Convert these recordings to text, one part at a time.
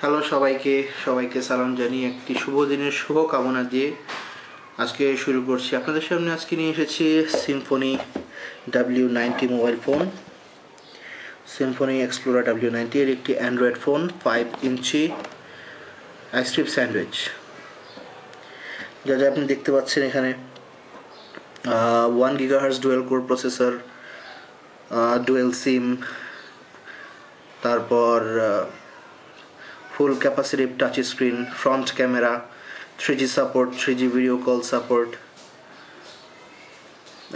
Hello সবাইকে সবাইকে সালাম জানিয়ে একটি শুভ দিনের শুভ কামনা দিয়ে আজকে শুরু করছি। আপনাদের সামনে আজকে নিয়ে এসেছি Symphony W ninety mobile phone Symphony Explorer W ninety এর একটি android phone five inch ice cream sandwich যা যা আপনি দেখতে পাচ্ছেন এখানে one gigahertz dual core processor dual SIM তারপর full capacitive touch screen front camera three G support three G video call support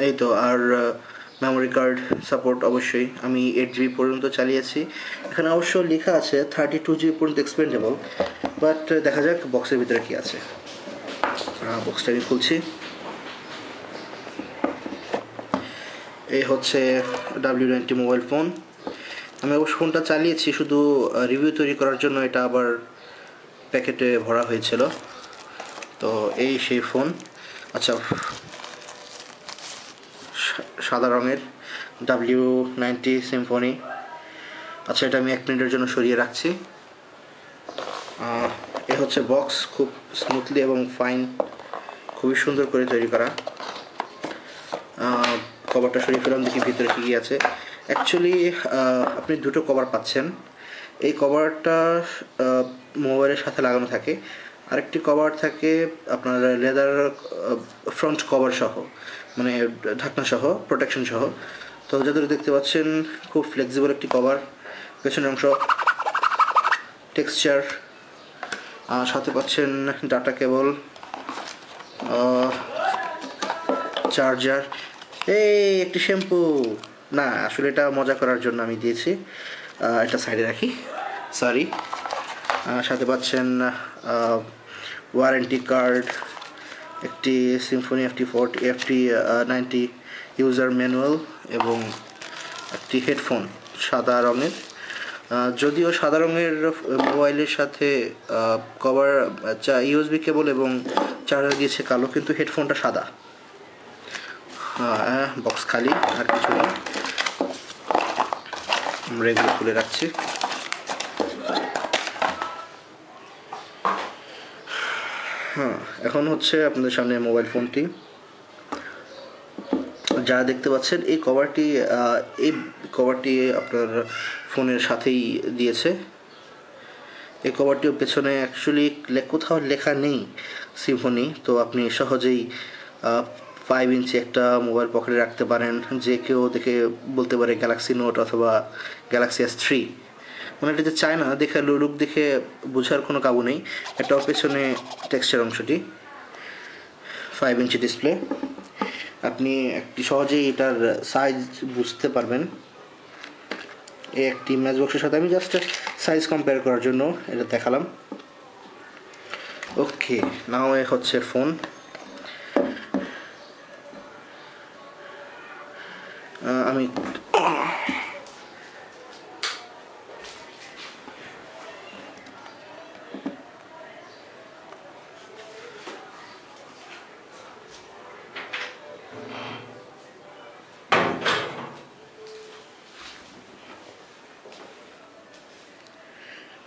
এই তো, আর মেমোরি কার্ড সাপোর্ট অবশ্যই। আমি এইট জিবি পর্যন্ত চালিয়েছি। এখানে অবশ্য লেখা আছে থার্টি টু জিবি পর্যন্ত এক্সপেন্ডেবল বাট দেখা যাক বক্সের ভিতরে কী আছে। বক্সটা আমি খুলছি। এই হচ্ছে ডাব্লিউ নাইনটি মোবাইল ফোন আমি অবশ্য ফোনটা চালিয়েছি, শুধু রিভিউ তৈরি করার জন্য এটা আবার প্যাকেটে ভরা হয়েছিল। তো এই সেই ফোন আচ্ছা সাদা রঙের ডাব্লিউ নাইনটি সিম্ফনি আচ্ছা এটা আমি এক মিনিটের জন্য সরিয়ে রাখছি। এ হচ্ছে বক্স খুব স্মুথলি এবং ফাইন খুবই সুন্দর করে তৈরি করা। কভারটা সরিয়ে ফেলাম দেখি ভিতরে কী আছে। অ্যাকচুয়ালি আপনি দুটো কভার পাচ্ছেন। এই কভারটা মোবাইলের সাথে লাগানো থাকে। আরেকটি কভার থাকে আপনার লেদার ফ্রন্ট কভার সহ মানে ঢাকনা সহ প্রোটেকশন সহ। তো যাদের দেখতে পাচ্ছেন, খুব ফ্লেক্সিবল একটি কভার পেছনের অংশ টেক্সচার সাথে পাচ্ছেন ডাটা কেবল চার্জার এই, একটি শ্যাম্পু না, আসলে এটা মজা করার জন্য আমি দিয়েছি। এটা সাইডে রাখি। সরি সাথে পাচ্ছেন ওয়ারেন্টি কার্ড একটি Symphony FT forty FT ninety user manual এবং একটি হেডফোন সাদা রঙের। যদিও সাদা রঙের মোবাইলের সাথে কভার ইউএসবি কেবল এবং চার্জার দিয়েছে কালো, কিন্তু হেডফোনটা সাদা। হ্যাঁ বক্স খালি, আর কিছু নেই আমরা এগুলো খুলে রাখছি। হ্যাঁ এখন হচ্ছে আপনাদের সামনে মোবাইল ফোনটি। যা দেখতে পাচ্ছেন, এই কভারটি এই কভারটি আপনার ফোনের সাথেই দিয়েছে। এই কভারটিও পেছনে অ্যাকচুয়ালি কোথাও লেখা নেই সিম্ফনি তো আপনি সহজেই ফাইভ ইঞ্চি একটা মোবাইল পকেটে রাখতে পারেন, যে কেউ দেখে বলতে পারে গ্যালাক্সি নোট অথবা গ্যালাক্সি এস থ্রি মানে এটা যে চায় না, দেখে লুক দেখে বোঝার কোনো কাবু নেই। এটাও পেছনে টেক্সচার অংশটি। ফাইভ ইঞ্চি ডিসপ্লে আপনি একটি সহজেই এটার সাইজ বুঝতে পারবেন। এই একটি ম্যাচ বক্সের সাথে আমি জাস্ট সাইজ কম্পেয়ার করার জন্য এটা দেখালাম। ওকে নাও এ হচ্ছে ফোন আমি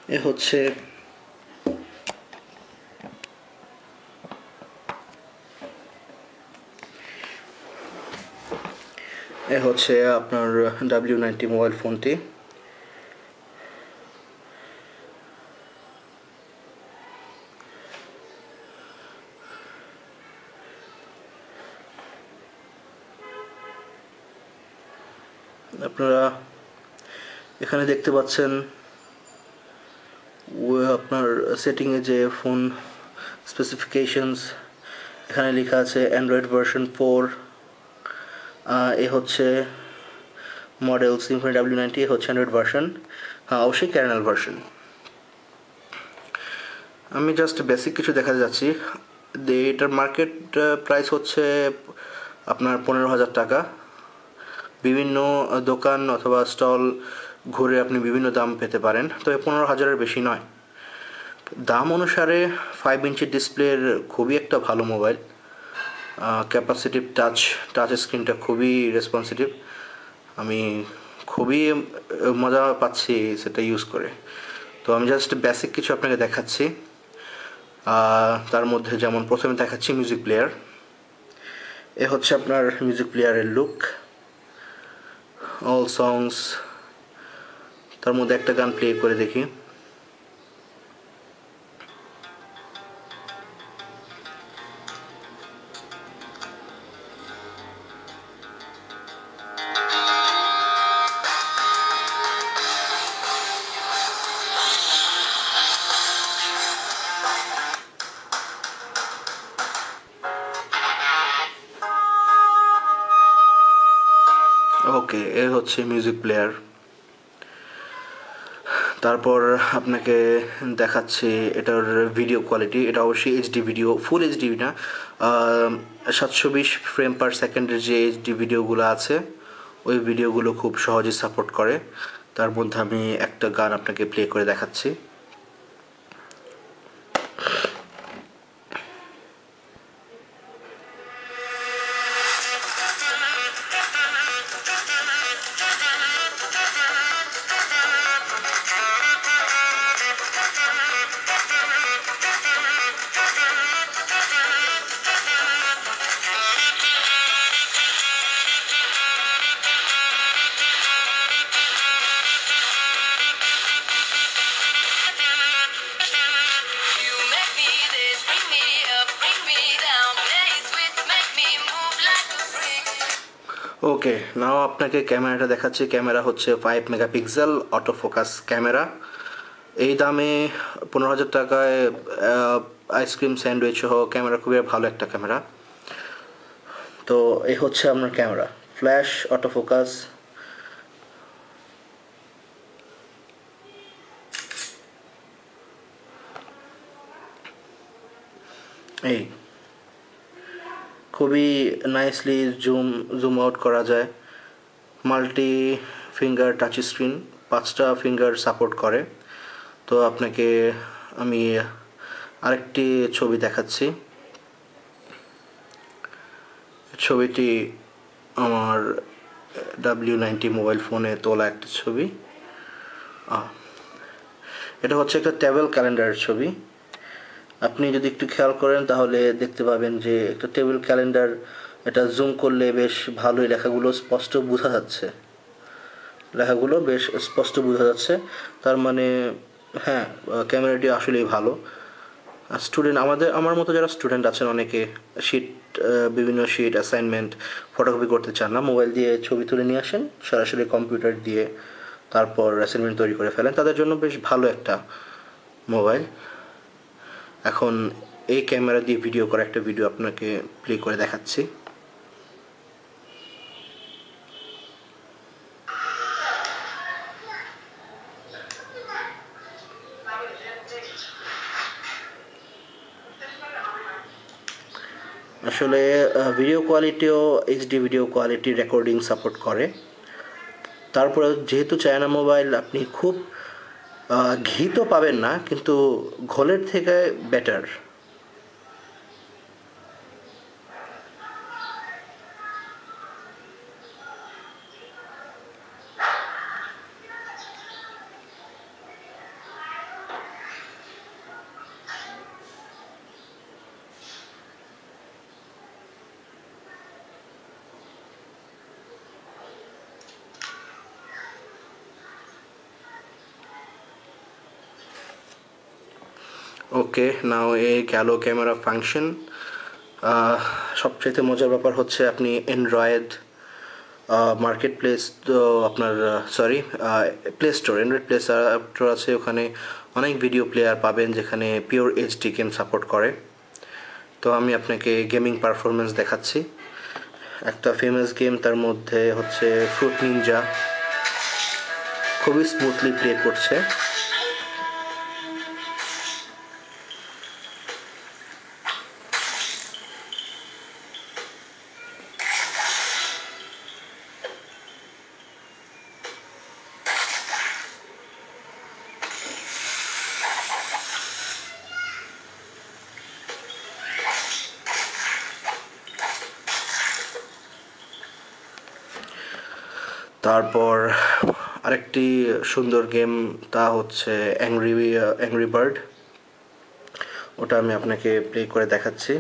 এ হচ্ছে এ হচ্ছে আপনার ডাব্লিউ নাইনটি মোবাইল ফোনটি আপনারা এখানে দেখতে পাচ্ছেন আপনার সেটিংয়ে যে ফোন স্পেসিফিকেশনস এখানে লেখা আছে অ্যান্ড্রয়েড ভার্সন ফোর এ হচ্ছে মডেল সিম্ফনি ডাব্লিউ নাইনটি এ হচ্ছে অ্যান্ড্রয়েড ভার্সন হ্যাঁ অবশ্যই ক্যারেনাল ভার্সন আমি জাস্ট বেসিক কিছু দেখাতে যাচ্ছি। এটার মার্কেট প্রাইস হচ্ছে আপনার পনেরো হাজার টাকা। বিভিন্ন দোকান অথবা স্টল ঘুরে আপনি বিভিন্ন দাম পেতে পারেন। তবে পনেরো হাজারের বেশি নয়। দাম অনুসারে ফাইভ ইঞ্চি ডিসপ্লের খুবই একটা ভালো মোবাইল ক্যাপাসিটিভ টাচ টাচ স্ক্রিনটা খুবই রেসপন্সিটিভ আমি খুবই মজা পাচ্ছি সেটা ইউজ করে। তো আমি জাস্ট বেসিক কিছু আপনাকে দেখাচ্ছি। তার মধ্যে যেমন প্রথমে দেখাচ্ছি মিউজিক প্লেয়ার এ হচ্ছে আপনার মিউজিক প্লেয়ারের লুক অল সংস তার মধ্যে একটা গান প্লে করে দেখি। হচ্ছে মিউজিক প্লেয়ার তারপর আপনাকে দেখাচ্ছি এটার ভিডিও কোয়ালিটি এটা অবশ্যই এইচডি ভিডিও ফুল এইচডি না সাতশো বিশ ফ্রেম পার সেকেন্ডের যে এইচডি ভিডিওগুলো আছে, ওই ভিডিওগুলো খুব সহজে সাপোর্ট করে। তার মধ্যে আমি একটা গান আপনাকে প্লে করে দেখাচ্ছি। ওকে নাও আপনাকে ক্যামেরাটা দেখাচ্ছি। ক্যামেরা হচ্ছে five megapixel auto focus camera. এই দামে পনেরো হাজার টাকায় আইসক্রিম স্যান্ডউইচ সহ ক্যামেরা খুবই ভালো একটা ক্যামেরা। তো এই হচ্ছে আপনার ক্যামেরা। ফ্ল্যাশ অটো ফোকাস এই। খুবই নাইসলি জুম জুম আউট করা যায়। মাল্টি ফিঙ্গার টাচ স্ক্রিন পাঁচটা ফিঙ্গার সাপোর্ট করে। তো আপনাকে আমি আরেকটি ছবি দেখাচ্ছি। ছবিটি আমার ডাব্লিউ নাইনটি মোবাইল ফোনে তোলা একটা ছবি। এটা হচ্ছে একটা টেবিল ক্যালেন্ডারের ছবি। আপনি যদি একটু খেয়াল করেন, তাহলে দেখতে পাবেন যে একটা টেবিল ক্যালেন্ডার এটা জুম করলে বেশ ভালোই লেখাগুলো স্পষ্ট বোঝা যাচ্ছে। লেখাগুলো বেশ স্পষ্ট বোঝা যাচ্ছে। তার মানে হ্যাঁ ক্যামেরাটি আসলেই ভালো। স্টুডেন্ট আমাদের, আমার মতো যারা স্টুডেন্ট আছেন, অনেকে শিট বিভিন্ন শিট অ্যাসাইনমেন্ট ফটোকপি করতে চান না মোবাইল দিয়ে ছবি তুলে নিয়ে আসেন, সরাসরি কম্পিউটার দিয়ে তারপর অ্যাসাইনমেন্ট তৈরি করে ফেলেন। তাদের জন্য বেশ ভালো একটা মোবাইল এখন এই ক্যামেরা দিয়ে ভিডিও করা একটা ভিডিও আপনাকে প্লে করে দেখাচ্ছি। আসলে ভিডিও কোয়ালিটিও HD video quality recording support করে। তারপরে যেহেতু চায়না মোবাইল আপনি খুব ঘি তো পাবেন না কিন্তু ঘোলের থেকে বেটার ওকে নাও এ গেল ক্যামেরা ফাংশন সবচেয়ে মজার ব্যাপার হচ্ছে আপনি অ্যান্ড্রয়েড মার্কেট প্লেস তো আপনার sorry play store Android play store আছে, ওখানে অনেক ভিডিও প্লেয়ার পাবেন যেখানে পিওর এইচডি গেম সাপোর্ট করে। তো আমি আপনাকে গেমিং পারফরমেন্স দেখাচ্ছি। একটা ফেমাস গেম তার মধ্যে হচ্ছে ফ্রুট নিনজা খুবই স্মুথলি প্লে করছে। তারপর আরেকটি সুন্দর গেম তা হচ্ছে অ্যাংরি অ্যাংরি বার্ড ওটা আমি আপনাকে প্লে করে দেখাচ্ছি।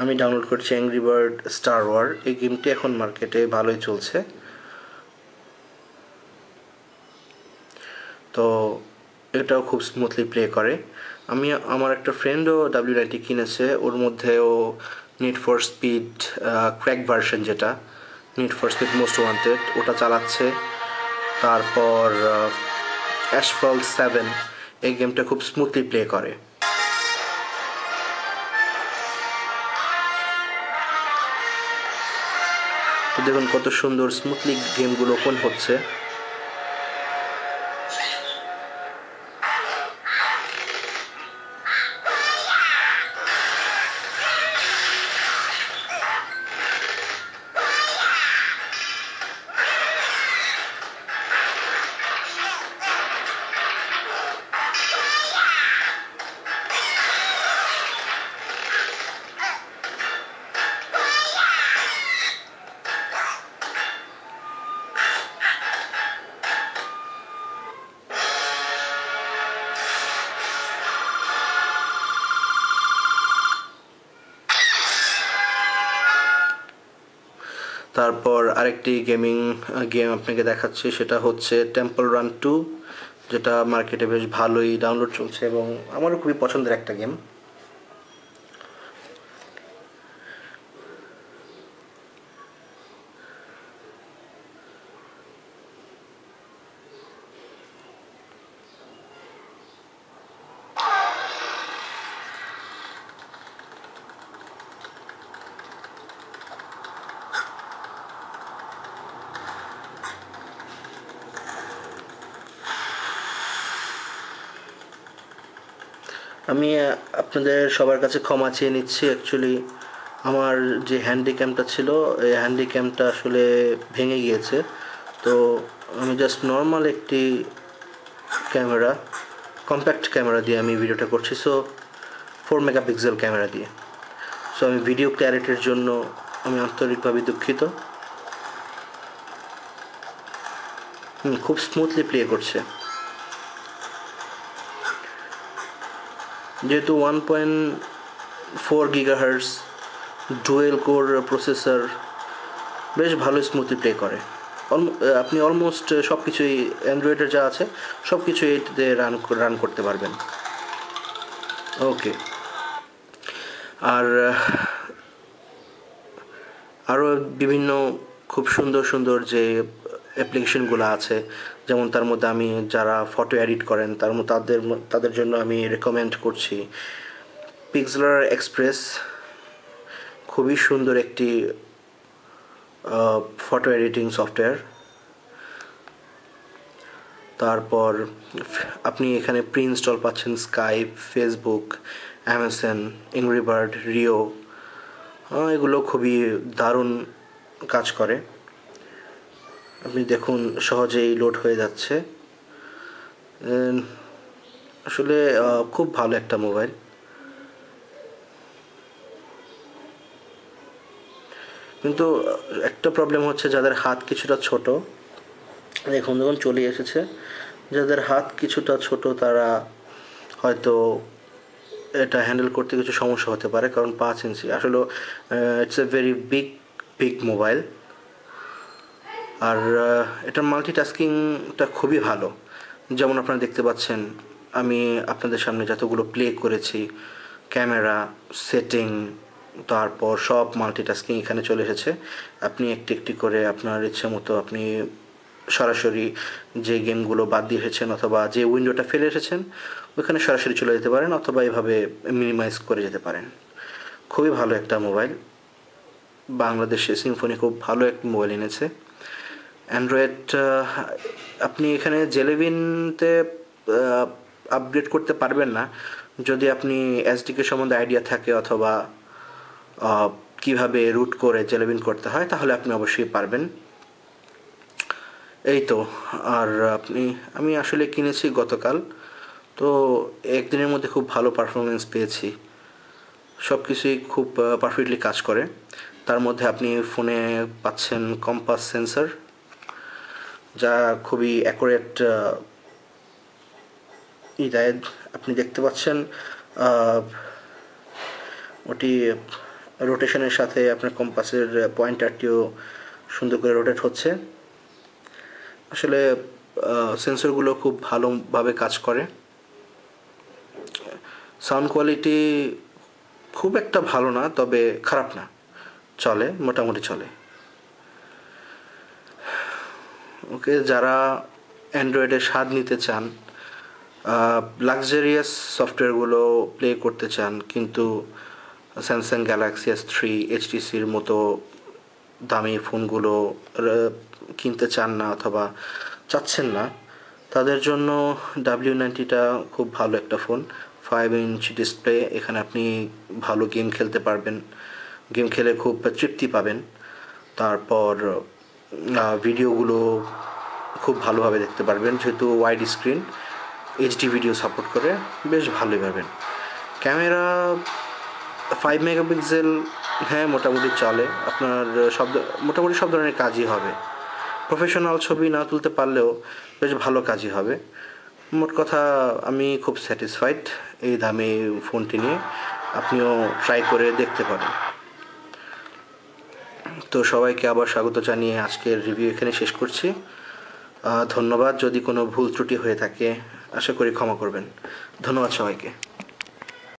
আমি ডাউনলোড করছি অ্যাংরি বার্ড স্টার ওয়ার এই গেমটি এখন মার্কেটে ভালোই চলছে। তো এটাও খুব স্মুথলি প্লে করে। আমি, আমার একটা ফ্রেন্ডও ডাব্লিউ নাইনটি কিনেছে। ওর মধ্যেও Need for Speed crack version যেটা। Need for Speed Most Wanted ওটা চালাচ্ছে। তারপর অ্যাশফল সেভেন এই গেমটা খুব স্মুথলি প্লে করে। দেখুন কত সুন্দর স্মুথলি গেমগুলো ওপেন হচ্ছে। তারপর আরেকটি গেমিং গেম আপনাকে দেখাচ্ছি, সেটা হচ্ছে টেম্পল রান টু যেটা মার্কেটে বেশ ভালোই ডাউনলোড চলছে এবং আমারও খুবই পছন্দের একটা গেম। আমি আপনাদের সবার কাছে ক্ষমা চেয়ে নিচ্ছি। অ্যাকচুয়ালি আমার যে হ্যান্ডিক্যামটা ছিল, এই হ্যান্ডিক্যামটা আসলে ভেঙে গিয়েছে। তো আমি জাস্ট নর্মাল একটি ক্যামেরা কম্প্যাক্ট ক্যামেরা দিয়ে আমি ভিডিওটা করছি। সো ফোর মেগাপিক্সেল ক্যামেরা দিয়ে। সো আমি ভিডিও ক্ল্যারিটির জন্য আমি আন্তরিকভাবে দুঃখিত। খুব স্মুথলি প্লে করছে। যেহেতু one point four gigahertz dual core processor বেশ ভালো স্মুথলি প্লে করে। আপনি অলমোস্ট সব কিছুই অ্যান্ড্রয়েডের যা আছে সব কিছু এটিতে রান রান করতে পারবেন। ওকে আর আরও বিভিন্ন খুব সুন্দর সুন্দর যে অ্যাপ্লিকেশনগুলো আছে। যেমন তার মধ্যে আমি যারা ফটো এডিট করেন, তার তাদের তাদের জন্য আমি রেকমেন্ড করছি পিক্সেলার এক্সপ্রেস খুবই সুন্দর একটি ফটো এডিটিং সফটওয়্যার তারপর আপনি এখানে প্রি ইনস্টল পাচ্ছেন Skype Facebook Amazon Angry Bird Rio এগুলো খুবই দারুণ কাজ করে। আপনি দেখুন, সহজেই লোড হয়ে যাচ্ছে। আসলে খুব ভালো একটা মোবাইল কিন্তু একটা প্রবলেম হচ্ছে, যাদের হাত কিছুটা ছোট, দেখুন যখন চলে এসেছে। যাদের হাত কিছুটা ছোট, তারা হয়তো এটা হ্যান্ডেল করতে কিছু সমস্যা হতে পারে, কারণ পাঁচ ইঞ্চি আসলে it's a very big big mobile আর এটার মাল্টিটাস্কিংটা খুবই ভালো। যেমন আপনারা দেখতে পাচ্ছেন, আমি আপনাদের সামনে যতগুলো প্লে করেছি, ক্যামেরা সেটিং তারপর সব মাল্টিটাস্কিং এখানে চলে এসেছে। আপনি একটি একটি করে আপনার ইচ্ছে মতো আপনি সরাসরি যে গেমগুলো বাদ দিয়ে এসেছেন অথবা যে উইন্ডোটা ফেলে এসেছেন, ওইখানে সরাসরি চলে যেতে পারেন অথবা এভাবে মিনিমাইজ করে যেতে পারেন। খুবই ভালো একটা মোবাইল বাংলাদেশে সিম্ফনি খুব ভালো এক মোবাইল এনেছে। অ্যান্ড্রয়েড আপনি এখানে জেলেভিনতে আপগ্রেড করতে পারবেন না। যদি আপনি এসডিকে সম্বন্ধে আইডিয়া থাকে অথবা আহ, কীভাবে রুট করে জেলেভিন করতে হয় তাহলে আপনি অবশ্যই পারবেন। এই তো আর আপনি আমি আসলে কিনেছি গতকাল। তো একদিনের মধ্যে খুব ভালো পারফরমেন্স পেয়েছি। সব কিছুই খুব পারফেক্টলি কাজ করে। তার মধ্যে আপনি ফোনে পাচ্ছেন কম্পাস সেন্সর যা খুবই অ্যাকুরেট ই আপনি দেখতে পাচ্ছেন ওটি রোটেশনের সাথে আপনার কম্পাসের পয়েন্টারটিও সুন্দর করে রোটেট হচ্ছে। আসলে সেন্সরগুলো খুব ভালোভাবে কাজ করে। সাউন্ড কোয়ালিটি খুব একটা ভালো না, তবে খারাপ না। চলে, মোটামুটি চলে। ওকে, যারা অ্যান্ড্রয়েডের স্বাদ নিতে চান লাক্সারিয়াস সফটওয়্যারগুলো প্লে করতে চান, কিন্তু স্যামসাং গ্যালাক্সি এস থ্রি এইচটিসির মতো দামি ফোনগুলো কিনতে চান না অথবা চাচ্ছেন না, তাদের জন্য ডাব্লিউ নাইনটিটা খুব ভালো একটা ফোন ফাইভ ইঞ্চ ডিসপ্লে এখানে আপনি ভালো গেম খেলতে পারবেন। গেম খেলে খুব তৃপ্তি পাবেন। তারপর ভিডিওগুলো খুব ভালোভাবে দেখতে পারবেন। যেহেতু wide screen HD video support করে বেশ ভালোই পাবেন। ক্যামেরা ফাইভ মেগাপিক্সেল হ্যাঁ মোটামুটি চলে। আপনার সব মোটামুটি সব ধরনের কাজই হবে। প্রফেশনাল ছবি না তুলতে পারলেও বেশ ভালো কাজই হবে। মোট কথা, আমি খুব স্যাটিসফাইড এই দামি ফোনটি নিয়ে। আপনিও ট্রাই করে দেখতে পারেন। তো সবাইকে আবার স্বাগত জানিয়ে আজকের রিভিউ এখানে শেষ করছি। ধন্যবাদ। যদি কোনো ভুল ত্রুটি হয়ে থাকে, আশা করি ক্ষমা করবেন। ধন্যবাদ সবাইকে।